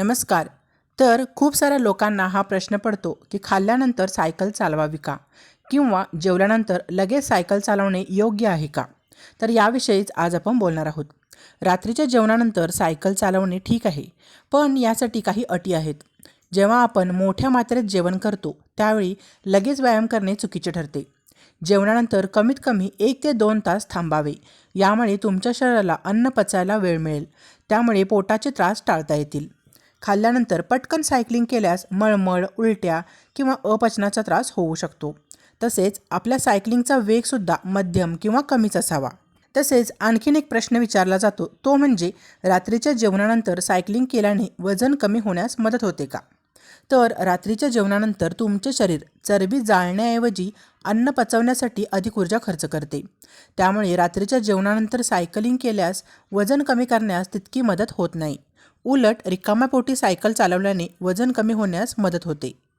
नमस्कार. तर खूप साऱ्या लोकांना हा प्रश्न पडतो की खाल्ल्यानंतर सायकल चालवावी का? किंवा जेवल्यानंतर लगेच सायकल चालवणे योग्य आहे का? तर याविषयीच आज आपण बोलणार आहोत. रात्रीच्या जेवणानंतर सायकल चालवणे ठीक आहे पण यासाठी काही अटी आहेत. जेव्हा आपण मोठ्या मात्रेत जेवण करतो त्यावेळी लगेच व्यायाम करणे चुकीचे ठरते. जेवणानंतर कमीत कमी एक ते दोन तास थांबावे. यामुळे तुमच्या शरीराला अन्न पचायला वेळ मिळेल. त्यामुळे पोटाचे त्रास टाळता येतील. खाल्ल्यानंतर पटकन सायकलिंग केल्यास मळमळ उलट्या किंवा अपचनाचा त्रास होऊ शकतो. तसेच आपल्या सायकलिंगचा वेगसुद्धा मध्यम किंवा कमीच असावा. तसेच आणखीन एक प्रश्न विचारला जातो तो म्हणजे रात्रीच्या जेवणानंतर सायकलिंग केल्याने वजन कमी होण्यास मदत होते का? तर रात्रीच्या जेवणानंतर तुमचे शरीर चरबी जाळण्याऐवजी अन्न पचवण्यासाठी अधिक ऊर्जा खर्च करते. त्यामुळे रात्रीच्या जेवणानंतर सायकलिंग केल्यास वजन कमी करण्यास तितकी मदत होत नाही. उलट रिकाम्या पोटी सायकल चालवल्याने वजन कमी होण्यास मदत होते.